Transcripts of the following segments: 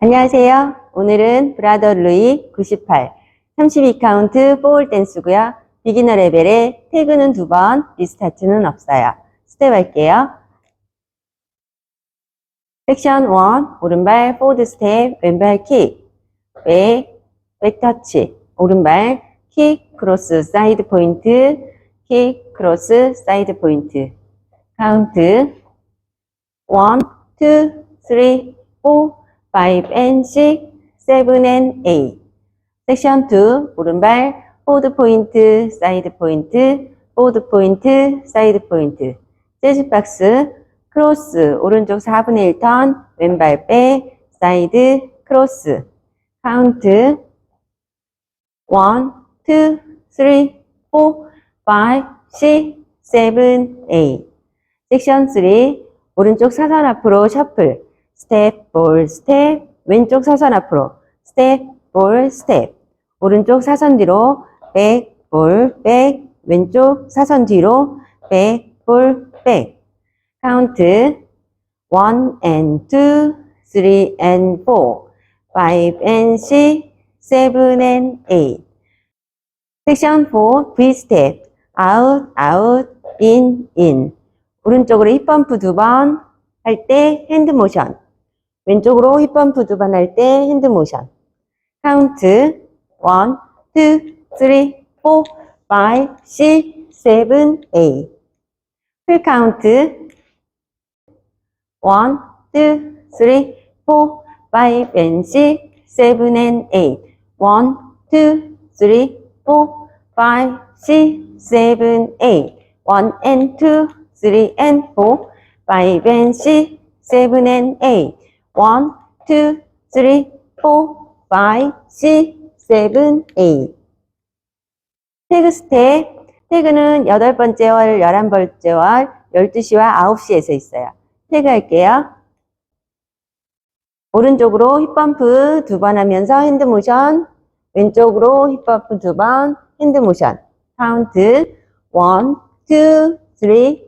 안녕하세요. 오늘은 브라더 루이 98, 32카운트 포울 댄스고요. 비기너 레벨에 태그는 두 번, 리스타트는 없어요. 스텝 할게요. 섹션 1, 오른발 포드 스텝, 왼발 킥, 백, 백 터치, 오른발 킥, 크로스, 사이드 포인트, 킥, 크로스, 사이드 포인트. 카운트 1, 2, 3, 4, 5 and 6, 7 and 8. 섹션 2, 오른발, 포드 포인트, 사이드 포인트, 포드 포인트, 사이드 포인트. 재즈 박스, 크로스, 오른쪽 4분의 1턴, 왼발 백, 사이드, 크로스. 카운트 1, 2, 3, 4, 5, 6, 7, 8. 섹션 3, 오른쪽 사선 앞으로 셔플. 스텝, 볼, 스텝, 왼쪽 사선 앞으로, 스텝, 볼, 스텝, 오른쪽 사선 뒤로, 백, 볼, 백, 왼쪽 사선 뒤로, 백, 볼, 백. 카운트 1 and 2, 3 and 4, 5 and 6, 7 and 8. 섹션 4, V 스텝, 아웃, 아웃, 인, 인. 오른쪽으로 힙펌프 두 번 할 때 핸드 모션. 왼쪽으로 힙펌프 두 번 할 때 핸드 모션. 카운트 1, 2, 3, 4, 5, 6, 7, 8. 풀 카운트 1, 2, 3, 4, 5 and 6, 7 and 8. 1, 2, 3, 4, 5, 6, 7, 8. 1 and 2, 3 and 4, 5 and 6, 7 and 8. 1, 2, 3, 4, 5, 6, 7, 8. 태그 스텝. 태그는 여덟 번째 월, 열한 번째 월, 12시와 9시에서 있어요. 태그 할게요. 오른쪽으로 힙펌프 두 번 하면서 핸드 모션, 왼쪽으로 힙펌프 두 번, 핸드 모션. 카운트 1, 2, 3,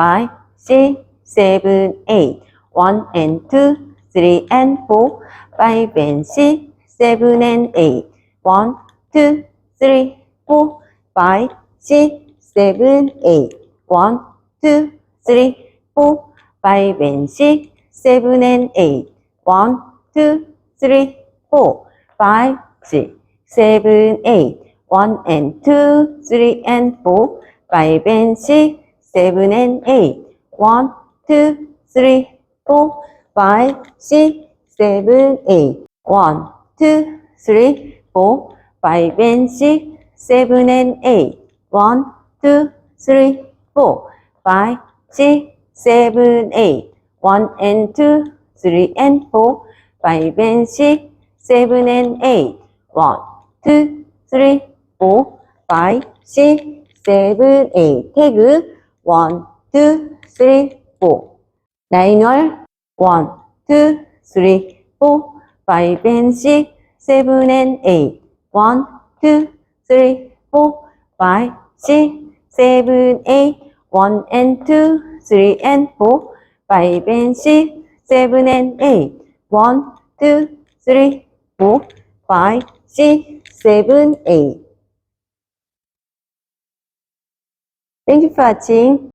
five, six, seven, eight. One and two, three and four, five and six, seven and eight. One, two, three, four, five, six, seven, eight. One, two, three, four, five and six, seven and eight. One, two, three, four, five, six, seven, eight. One and two, three and four, five and six, seven and eight. One, two, three, four, five, six, seven, eight. One, two, three, four, five and six, seven and eight. One, two, three, four, five, six, seven, eight. One and two, three and four, five and six, seven and eight. One, two, three, four, five, six, seven, eight. 태그 four. 라인월 one, two, three, four, five and six, seven and eight. One, two, three, four, five, six, seven, eight. One and two, three and four, five and six, seven and eight. One, two, three, four, five, six, seven, eight. Thank you for em